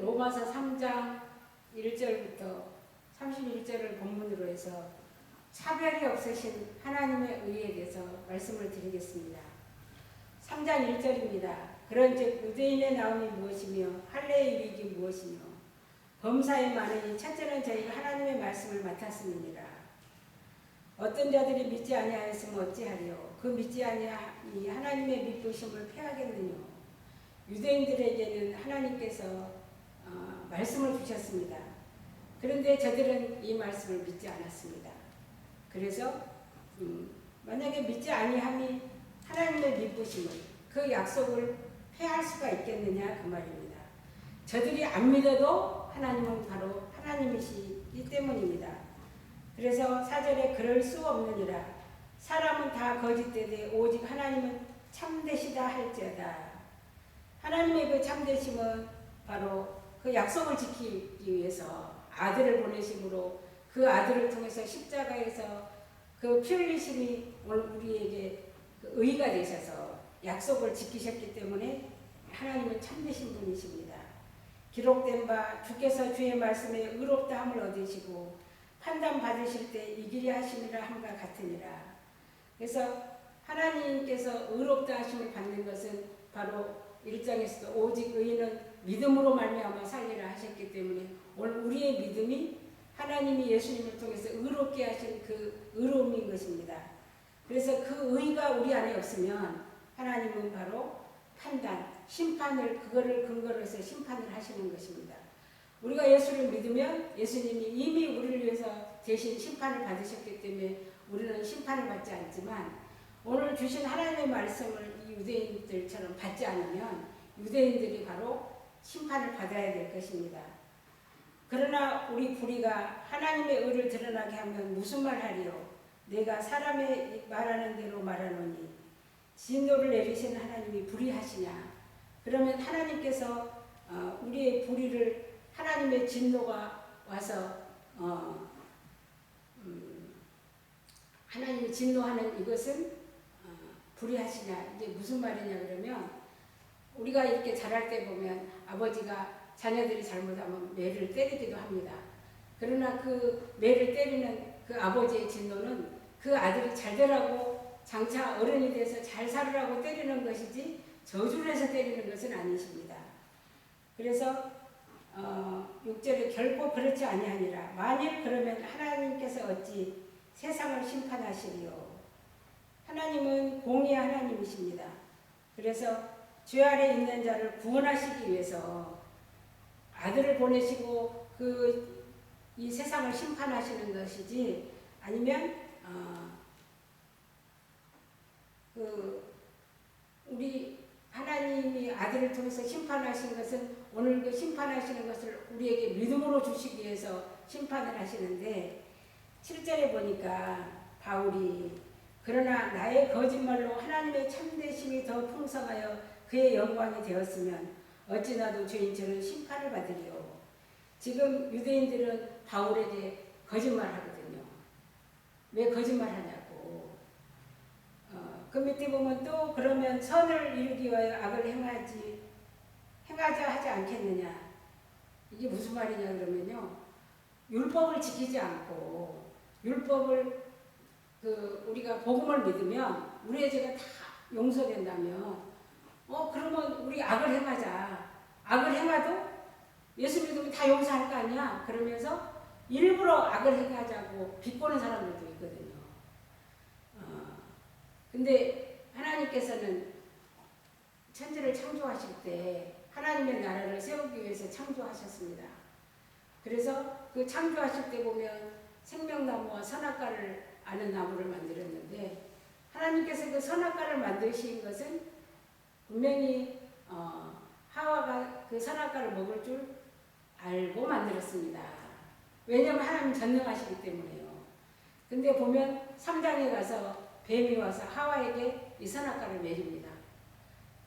로마서 3장 1절부터 31절을 본문으로 해서 차별이 없으신 하나님의 의에 대해서 말씀을 드리겠습니다. 3장 1절입니다. 그런즉 유대인의 나옴이 무엇이며 할례의 유익이 무엇이며 범사에 많으니 첫째는 저희가 하나님의 말씀을 맡았음이니라. 어떤 자들이 믿지 아니하였으면 어찌하리요? 그 믿지 아니하니 하나님의 믿으심을 패하겠느냐? 유대인들에게는 하나님께서 어, 말씀을 주셨습니다. 그런데 저들은 이 말씀을 믿지 않았습니다. 그래서 음, 만약에 믿지 아니함이 하나님의 믿으심을 그 약속을 패할 수가 있겠느냐 그 말입니다. 저들이 안 믿어도 하나님은 바로 하나님이시기 때문입니다. 그래서 사절에 그럴 수 없느니라 사람은 다 거짓되되 오직 하나님은 참되시다 할지어다 하나님의 그 참되심은 바로 그 약속을 지키기 위해서 아들을 보내심으로 그 아들을 통해서 십자가에서 그 피 흘리심이 우리에게 그 의가 되셔서 약속을 지키셨기 때문에 하나님은 참되신 분이십니다. 기록된 바 주께서 주의 말씀에 의롭다 함을 얻으시고 판단 받으실 때 이기리 하심이라 함과 같으니라. 그래서 하나님께서 의롭다 하심을 받는 것은 바로 일장에서도 오직 의인은 믿음으로 말미암아 살리라 하셨기 때문에 오늘 우리의 믿음이 하나님이 예수님을 통해서 의롭게 하신 그 의로움인 것입니다. 그래서 그 의가 우리 안에 없으면 하나님은 바로 판단, 심판을 그거를 근거로 해서 심판을 하시는 것입니다. 우리가 예수를 믿으면 예수님이 이미 우리를 위해서 대신 심판을 받으셨기 때문에 우리는 심판을 받지 않지만 오늘 주신 하나님의 말씀을 이 유대인들처럼 받지 않으면 유대인들이 바로 심판을 받아야 될 것입니다. 그러나 우리 불의가 하나님의 의를 드러나게 하면 무슨 말 하리요? 내가 사람의 말하는 대로 말하노니 진노를 내리신 하나님이 불의하시냐? 그러면 하나님께서 어, 우리의 불의를 하나님의 진노가 와서 어, 음, 하나님이 진노하는 이것은 어, 불의하시냐 이게 무슨 말이냐 그러면 우리가 이렇게 자랄 때 보면 아버지가 자녀들이 잘못하면 매를 때리기도 합니다. 그러나 그 매를 때리는 그 아버지의 진노는 그 아들이 잘 되라고 장차 어른이 돼서 잘 살으라고 때리는 것이지 저주를 해서 때리는 것은 아니십니다. 그래서 어, 6절에 결코 그렇지 아니하니라. 만일 그러면 하나님께서 어찌 세상을 심판하시리요. 하나님은 공의 하나님이십니다. 그래서 죄 아래 있는 자를 구원하시기 위해서 아들을 보내시고 그 이 세상을 심판하시는 것이지 아니면 어, 그 우리 하나님이 아들을 통해서 심판하신 것은 오늘 그 심판하시는 것을 우리에게 믿음으로 주시기 위해서 심판을 하시는데 7절에 보니까 바울이 그러나 나의 거짓말로 하나님의 참되심이 더 풍성하여 그의 영광이 되었으면 어찌 나도 죄인 저는 심판을 받으리요. 지금 유대인들은 바울에게 거짓말 하거든요. 왜 거짓말 하냐고. 어, 그 밑에 보면 또 그러면 선을 이루기 위하여 악을 행하지 행하자 하지 않겠느냐. 이게 무슨 말이냐 그러면요. 율법을 지키지 않고 율법을 그 우리가 복음을 믿으면 우리의 죄가 다 용서된다면 어 그러면 우리 악을 행하자. 악을 행하도 예수 믿으면 다 용서할 거 아니야. 그러면서 일부러 악을 행하자고 비꼬는 사람들도 있거든요. 어, 근데 하나님께서는 천지를 창조하실 때 하나님의 나라를 세우기 위해서 창조하셨습니다. 그래서 그 창조하실 때 보면 생명나무와 선악과를 아는 나무를 만들었는데 하나님께서 그 선악과를 만드신 것은 분명히 어, 하와가 그 선악과를 먹을 줄 알고 만들었습니다. 왜냐하면 하나님 전능하시기 때문에요. 근데 보면 3장에 가서 뱀이 와서 하와에게 이 선악과를 내립니다.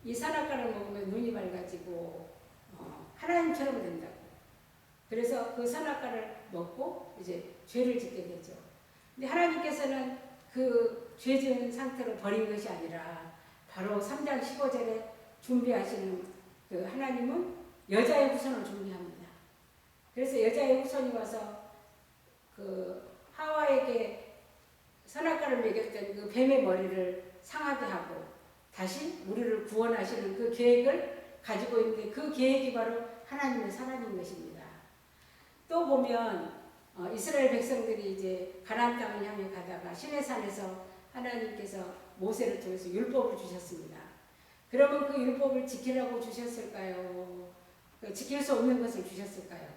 이 선악과를 먹으면 눈이 밝아지고 어, 하나님처럼 된다고. 그래서 그 선악과를 먹고 이제 죄를 짓게 되죠. 근데 하나님께서는 그 죄진 상태로 버린 것이 아니라 바로 3장 15절에 준비하시는 그 하나님은 여자의 후손을 준비합니다. 그래서 여자의 후손이 와서 그 하와에게 선악과를 먹였던 그 뱀의 머리를 상하게 하고 다시 우리를 구원하시는 그 계획을 가지고 있는데 그 계획이 바로 하나님의 사랑인 것입니다. 또 보면 어, 이스라엘 백성들이 이제 가나안 땅을 향해 가다가 시내산에서 하나님께서 모세를 통해서 율법을 주셨습니다. 그러면 그 율법을 지키라고 주셨을까요? 그 지킬 수 없는 것을 주셨을까요?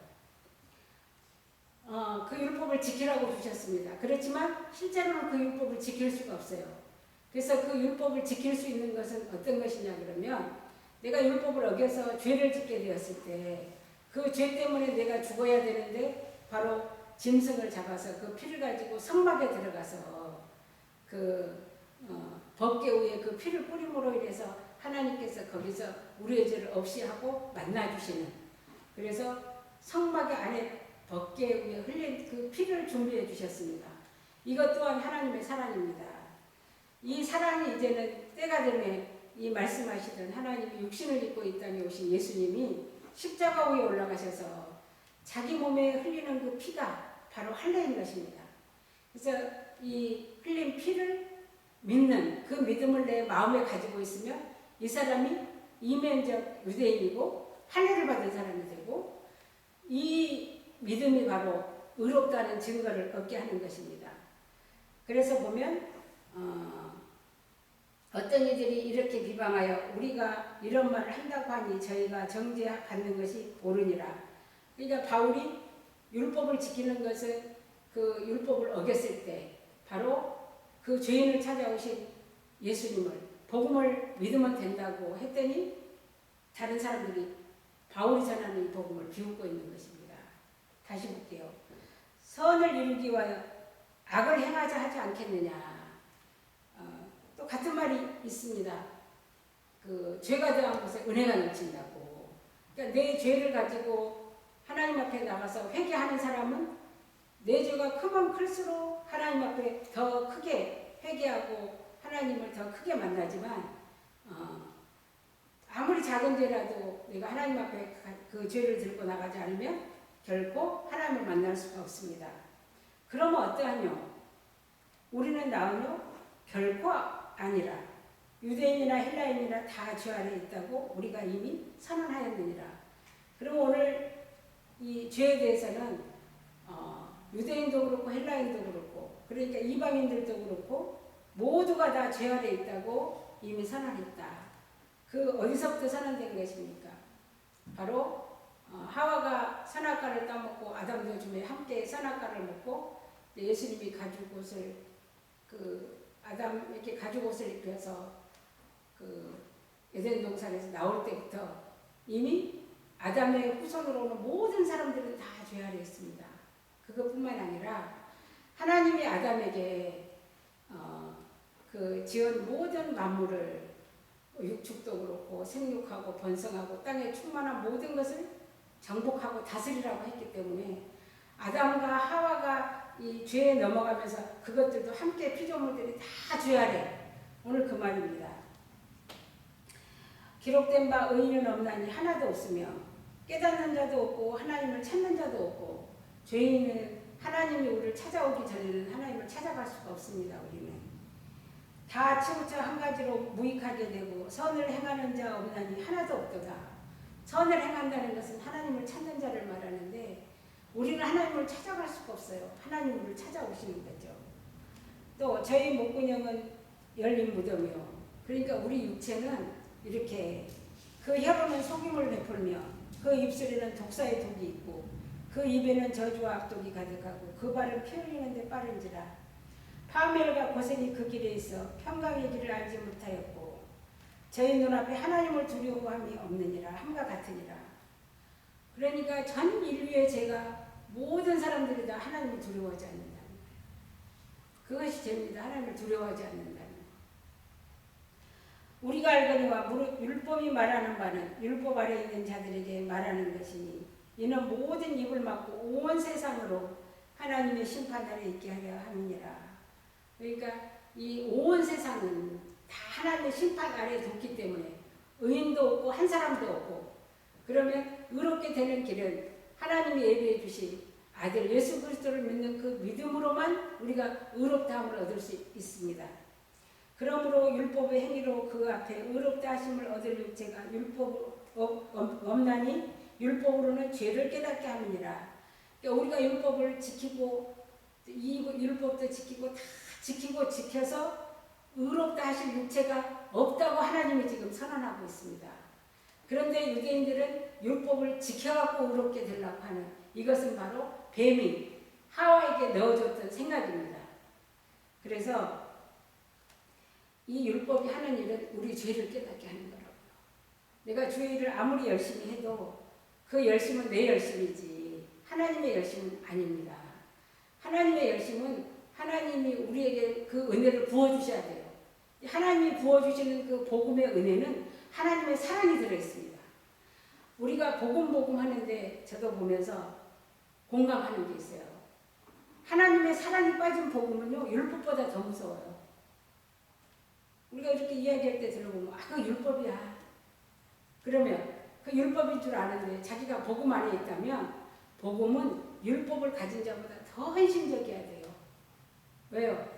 어, 그 율법을 지키라고 주셨습니다. 그렇지만 실제로는 그 율법을 지킬 수가 없어요. 그래서 그 율법을 지킬 수 있는 것은 어떤 것이냐 그러면 내가 율법을 어겨서 죄를 짓게 되었을 때 그 죄 때문에 내가 죽어야 되는데 바로 짐승을 잡아서 그 피를 가지고 성막에 들어가서 그 어, 법계 위에 그 피를 뿌림으로 인해서 하나님께서 거기서 우리의 죄를 없이 하고 만나 주시는 그래서 성막 안에 법계 위에 흘린 그 피를 준비해 주셨습니다. 이것 또한 하나님의 사랑입니다. 이 사랑이 이제는 때가 되면 이 말씀하시던 하나님이 육신을 입고 이 땅에 오신 예수님이 십자가 위에 올라가셔서 자기 몸에 흘리는 그 피가 바로 할례인 것입니다. 그래서 이 흘린 피를 믿는 그 믿음을 내 마음에 가지고 있으면 이 사람이 이면적 유대인이고 할례를 받은 사람이 되고 이 믿음이 바로 의롭다는 증거를 얻게 하는 것입니다. 그래서 보면 어, 어떤 이들이 이렇게 비방하여 우리가 이런 말을 한다고 하니 저희가 정죄 받는 것이 옳으니라. 그러니까 바울이 율법을 지키는 것은 그 율법을 어겼을 때 바로 그 죄인을 찾아오신 예수님을 복음을 믿으면 된다고 했더니 다른 사람들이 바울이 전하는 이 복음을 비웃고 있는 것입니다. 다시 볼게요. 선을 이루기 위하여 악을 행하자 하지 않겠느냐. 어, 또 같은 말이 있습니다. 그 죄가 더한 곳에 은혜가 넘친다고. 그러니까 내 죄를 가지고 하나님 앞에 나가서 회개하는 사람은 내 죄가 크면 클수록 하나님 앞에 더 크게 회개하고 하나님을 더 크게 만나지만 어, 아무리 작은 죄라도 내가 하나님 앞에 그 죄를 들고 나가지 않으면 결코 하나님을 만날 수가 없습니다. 그러면 어떠하뇨? 우리는 나으뇨? 결코 아니라 유대인이나 헬라인이나 다죄 안에 있다고 우리가 이미 선언하였느니라. 그럼 오늘 이 죄에 대해서는 어, 유대인도 그렇고 헬라인도 그렇고 그러니까 이방인들도 그렇고 모두가 다 죄 아래 있다고 이미 선언했다. 그 어디서부터 선언된 것입니까? 바로 어, 하와가 선악과를 따먹고 아담도 줌에 함께 선악과를 먹고 예수님이 가죽 옷을 그 아담에게 가죽 옷을 입혀서 그 에덴 동산에서 나올 때부터 이미 아담의 후손으로 오는 모든 사람들은 다 죄 아래 있습니다. 그것뿐만 아니라 하나님이 아담에게 어, 그 지은 모든 만물을 육축도 그렇고 생육하고 번성하고 땅에 충만한 모든 것을 정복하고 다스리라고 했기 때문에 아담과 하와가 이 죄에 넘어가면서 그것들도 함께 피조물들이 다죄 아래 오늘 그 말입니다. 기록된 바 의인은 없나니 하나도 없으며 깨닫는 자도 없고 하나님을 찾는 자도 없고 죄인은 하나님이 우리를 찾아오기 전에는 하나님을 찾아갈 수가 없습니다. 우리는 다 치우쳐 한 가지로 무익하게 되고 선을 행하는 자 없나니 하나도 없도다. 선을 행한다는 것은 하나님을 찾는 자를 말하는데 우리는 하나님을 찾아갈 수가 없어요. 하나님 우리를 찾아오시는 거죠. 또 저희 목구녕은 열린 무덤이요. 그러니까 우리 육체는 이렇게 그 혀로는 속임을 베풀며 그 입술에는 독사의 독이 있고 그 입에는 저주와 악독이 가득하고 그 발은 피 흘리는데 빠른지라. 파멸과 고생이 그 길에 있어 평강의 길을 알지 못하였고 저희 눈앞에 하나님을 두려워함이 없느니라 함과 같으니라. 그러니까 전 인류의 죄가 모든 사람들이 다 하나님을 두려워하지 않는다. 그것이 죄입니다. 하나님을 두려워하지 않는다 우리가 알거니와 율법이 말하는 바는 율법 아래 있는 자들에게 말하는 것이니 이는 모든 입을 막고 온 세상으로 하나님의 심판 아래 있게 하려 함이니라. 그러니까 이 온 세상은 다 하나님의 심판 아래에 뒀기 때문에 의인도 없고 한 사람도 없고 그러면 의롭게 되는 길은 하나님이 예배해 주신 아들 예수 그리스도를 믿는 그 믿음으로만 우리가 의롭다함을 얻을 수 있습니다. 그러므로 율법의 행위로 그 앞에 의롭다 하심을 얻을 육체가 율법 없나니 율법으로는 죄를 깨닫게 함이니라. 그러니까 우리가 율법을 지키고 이 율법도 지키고 다 지키고 지켜서 의롭다 하실 육체가 없다고 하나님이 지금 선언하고 있습니다. 그런데 유대인들은 율법을 지켜갖고 의롭게 되려고 하는 이것은 바로 뱀이 하와에게 넣어줬던 생각입니다. 그래서 이 율법이 하는 일은 우리 죄를 깨닫게 하는 거라고요. 내가 주의를 아무리 열심히 해도 그 열심은 내 열심이지 하나님의 열심은 아닙니다. 하나님의 열심은 하나님이 우리에게 그 은혜를 부어주셔야 돼요. 하나님이 부어주시는 그 복음의 은혜는 하나님의 사랑이 들어있습니다. 우리가 복음 복음 하는데 저도 보면서 공감하는 게 있어요. 하나님의 사랑이 빠진 복음은요 율법보다 더 무서워요. 우리가 이렇게 이야기할 때 들어보면 아그 율법이야. 율법인 줄 아는데 자기가 복음 안에 있다면 복음은 율법을 가진 자보다 더 헌신적이어야 돼요. 왜요?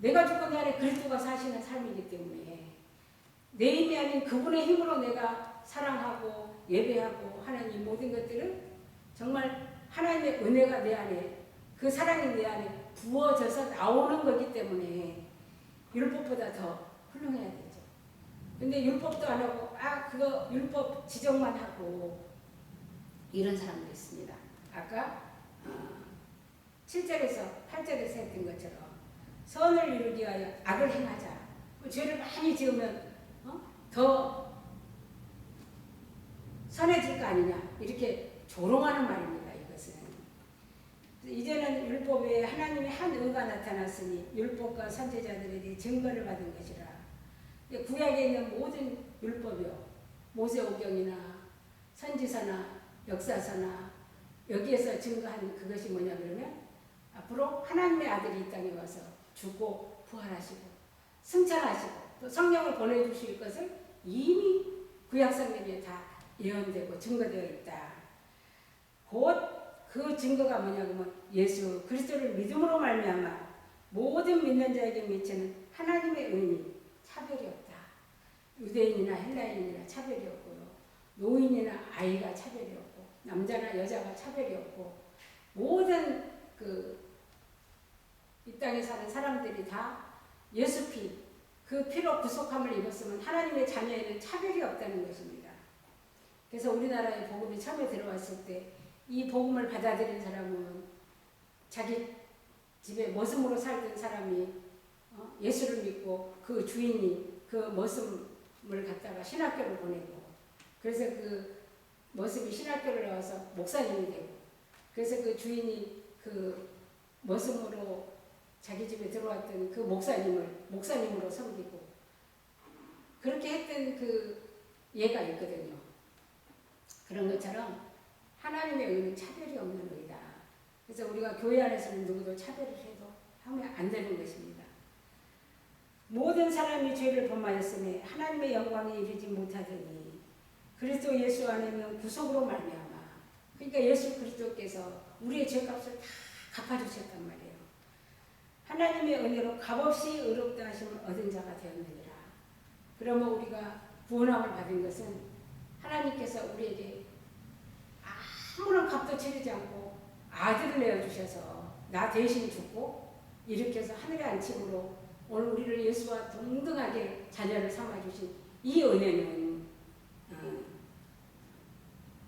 내가 죽은 날에 그리스도가 사시는 삶이기 때문에 내 힘이 아닌 그분의 힘으로 내가 사랑하고 예배하고 하는 이 모든 것들은 정말 하나님의 은혜가 내 안에 그 사랑이 내 안에 부어져서 나오는 거기 때문에 율법보다 더 훌륭해야 되죠. 근데 율법도 안 하고 아 그거 율법 지적만 하고 이런 사람도 있습니다. 아까 어, 7절에서 8절에서 했던 것처럼 선을 이루기 위하여 악을 행하자. 그 죄를 많이 지으면 어? 더 선해질 거 아니냐 이렇게 조롱하는 말입니다. 이것은 이제는 율법에 하나님의 한 의가 나타났으니 율법과 선지자들에게 증거를 받은 것이라. 구약에 있는 모든 율법이요 모세오경이나 선지서나 역사서나 여기에서 증거한 그것이 뭐냐 그러면 앞으로 하나님의 아들이 이 땅에 와서 죽고 부활하시고 승천하시고 또 성령을 보내주실 것을 이미 구약성경에 다 예언되고 증거되어 있다. 곧 그 증거가 뭐냐면 예수 그리스도를 믿음으로 말미암아 모든 믿는 자에게 미치는 하나님의 은이 차별이 없다. 유대인이나 헬라인이나 차별이 없고요. 노인이나 아이가 차별이 없고 남자나 여자가 차별이 없고 모든 그 이 땅에 사는 사람들이 다 예수 피, 그 피로 구속함을 입었으면 하나님의 자녀에는 차별이 없다는 것입니다. 그래서 우리나라에 복음이 처음에 들어왔을 때 이 복음을 받아들인 사람은 자기 집에 머슴으로 살던 사람이 어, 예수를 믿고 그 주인이 그 머슴 을 갖다가 신학교를 보내고 그래서 그 머슴이 신학교를 나와서 목사님이 되고 그래서 그 주인이 그 머슴으로 자기 집에 들어왔던 그 목사님을 목사님으로 섬기고 그렇게 했던 그 예가 있거든요. 그런 것처럼 하나님의 의는 차별이 없는 의다. 그래서 우리가 교회 안에서는 누구도 차별을 해도 하면 안 되는 것입니다. 모든 사람이 죄를 범하였으니 하나님의 영광에 이르지 못하더니 그리스도 예수 안에는 구속으로 말미암아 그러니까 예수 그리스도께서 우리의 죄값을 다 갚아주셨단 말이에요. 하나님의 은혜로 값없이 의롭다 하심을 얻은 자가 되었느니라. 그러면 우리가 구원함을 받은 것은 하나님께서 우리에게 아무런 값도 치르지 않고 아들을 내어주셔서 나 대신 죽고 일으켜서 하늘에 안침으로 오늘 우리를 예수와 동등하게 자녀를 삼아주신 이 은혜는 어,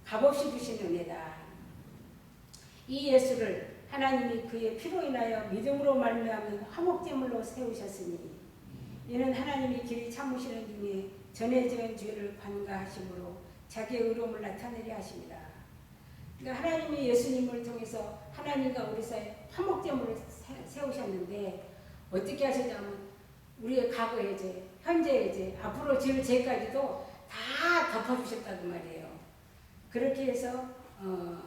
값없이 주신 은혜다. 이 예수를 하나님이 그의 피로 인하여 믿음으로 말미암은 화목제물로 세우셨으니 이는 하나님이 길이 참으시는 중에 전에 지은 죄를 관가하심으로 자기의 의로움을 나타내려 하십니다. 그러니까 하나님이 예수님을 통해서 하나님과 우리 사이에 화목제물을 세우셨는데 어떻게 하셨냐면 우리의 과거의 죄, 현재의 죄, 앞으로 지을 죄까지도 다 덮어주셨다고 말이에요. 그렇게 해서 어,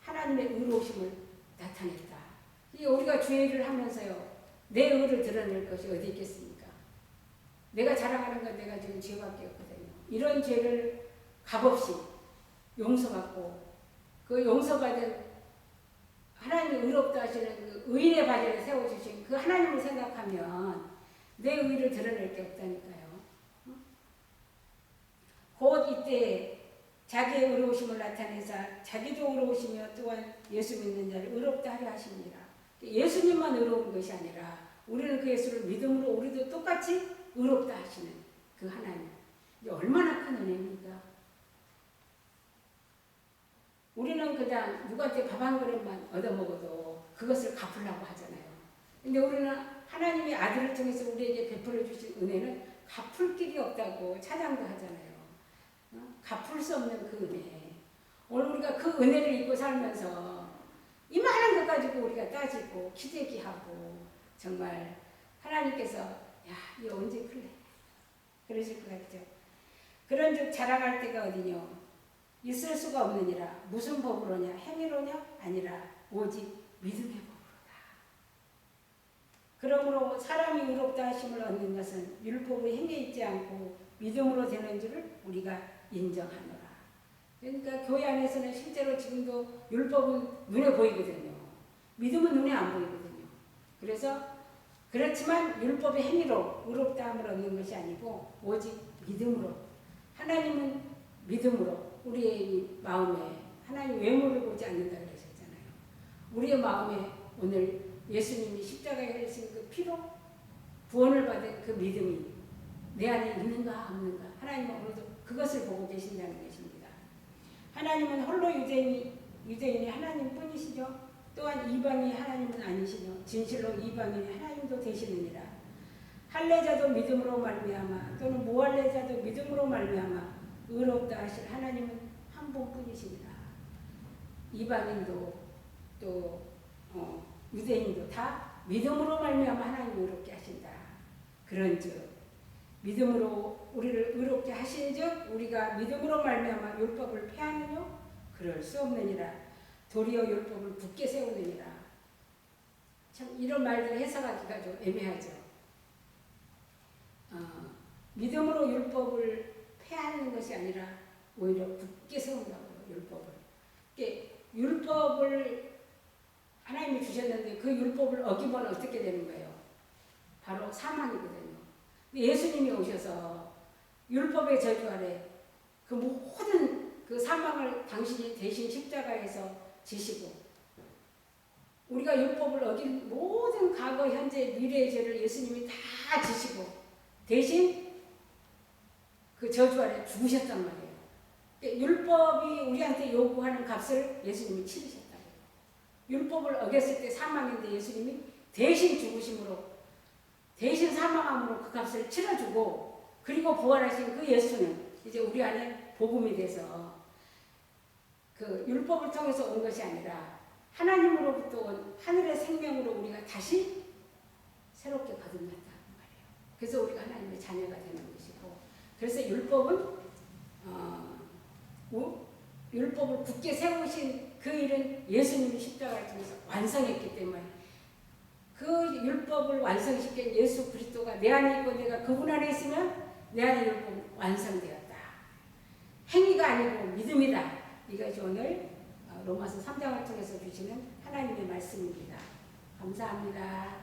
하나님의 의로우심을 나타냈다. 이 우리가 죄를 하면서요, 내 의를 드러낼 것이 어디 있겠습니까? 내가 자랑하는 건 내가 지금 죄밖에 없거든요. 이런 죄를 값없이 용서받고 그 용서받은 하나님이 의롭다 하시는 그 의인의 바지를 세워주신 그 하나님을 생각하면 내 의를 드러낼 게 없다니까요. 곧 이때 자기의 의로우심을 나타내사 자기도 의로우시며 또한 예수 믿는 자를 의롭다 하려 하십니다. 예수님만 의로운 것이 아니라 우리는 그 예수를 믿음으로 우리도 똑같이 의롭다 하시는 그 하나님. 얼마나 큰 은혜입니까? 우리는 그냥 누구한테 밥 한 그릇만 얻어먹어도 그것을 갚으려고 하잖아요. 근데 우리는 하나님의 아들을 통해서 우리에게 베풀어 주신 은혜는 갚을 길이 없다고 찬양도 하잖아요. 어? 갚을 수 없는 그 은혜. 오늘 우리가 그 은혜를 입고 살면서 이만한 것 가지고 우리가 따지고 기대기하고 정말 하나님께서 야, 이 언제 클래? 그러실 것 같죠. 그런 즉 자랑할 때가 어디뇨? 있을 수가 없느니라. 무슨 법으로냐? 행위로냐? 아니라 오직 믿음의 법으로다. 그러므로 사람이 의롭다 하심을 얻는 것은 율법의 행위에 있지 않고 믿음으로 되는 줄을 우리가 인정하노라. 그러니까 교회 안에서는 실제로 지금도 율법은 눈에 보이거든요. 믿음은 눈에 안 보이거든요. 그래서 그렇지만 율법의 행위로 의롭다함을 얻는 것이 아니고 오직 믿음으로 하나님은 믿음으로 우리의 마음에 하나님 외모를 보지 않는다 그러셨잖아요. 우리의 마음에 오늘 예수님이 십자가에 흘리신 그 피로 구원을 받은 그 믿음이 내 안에 있는가 없는가 하나님은 오늘도 그것을 보고 계신다는 것입니다. 하나님은 홀로 유대인이 유대인이 하나님뿐이시죠. 또한 이방이 하나님은 아니시뇨. 진실로 이방인이 하나님도 되시느니라. 할례자도 믿음으로 말미암아 또는 무할례자도 믿음으로 말미암아 의롭다 하실 하나님은 한 분뿐이시니라. 이방인도 또 어, 유대인도 다 믿음으로 말미암아 하나님 의롭게 하신다. 그런즉 믿음으로 우리를 의롭게 하신즉 우리가 믿음으로 말미암아 율법을 폐하느뇨 그럴 수 없느니라. 도리어 율법을 굳게 세우느니라. 참 이런 말들 해석하기가 좀 애매하죠. 어, 믿음으로 율법을 폐하는 것이 아니라 오히려 굳게 세운다고요. 율법을. 이게 율법을 하나님이 주셨는데 그 율법을 어기면 어떻게 되는 거예요? 바로 사망이거든요. 예수님이 오셔서 율법의 저주 아래 그 모든 그 사망을 당신이 대신 십자가에서 지시고 우리가 율법을 어긴 모든 과거, 현재, 미래의 죄를 예수님이 다 지시고 대신 그 저주 아래 죽으셨단 말이에요. 그러니까 율법이 우리한테 요구하는 값을 예수님이 치르셨다. 율법을 어겼을 때 사망인데 예수님이 대신 죽으심으로 대신 사망함으로 그 값을 치러주고 그리고 부활하신 그 예수는 이제 우리 안에 복음이 돼서 그 율법을 통해서 온 것이 아니라 하나님으로부터 온 하늘의 생명으로 우리가 다시 새롭게 거듭났다는 말이에요. 그래서 우리가 하나님의 자녀가 되는 것이고 그래서 율법은 어, 우, 율법을 굳게 세우신 그 일은 예수님이 십자가를 통해서 완성했기 때문에 그 율법을 완성시킨 예수 그리스도가 내 안에 있고 내가 그분 안에 있으면 내 안에 율법은 완성되었다. 행위가 아니고 믿음이다. 이것이 오늘 로마서 3장을 통해서 주시는 하나님의 말씀입니다. 감사합니다.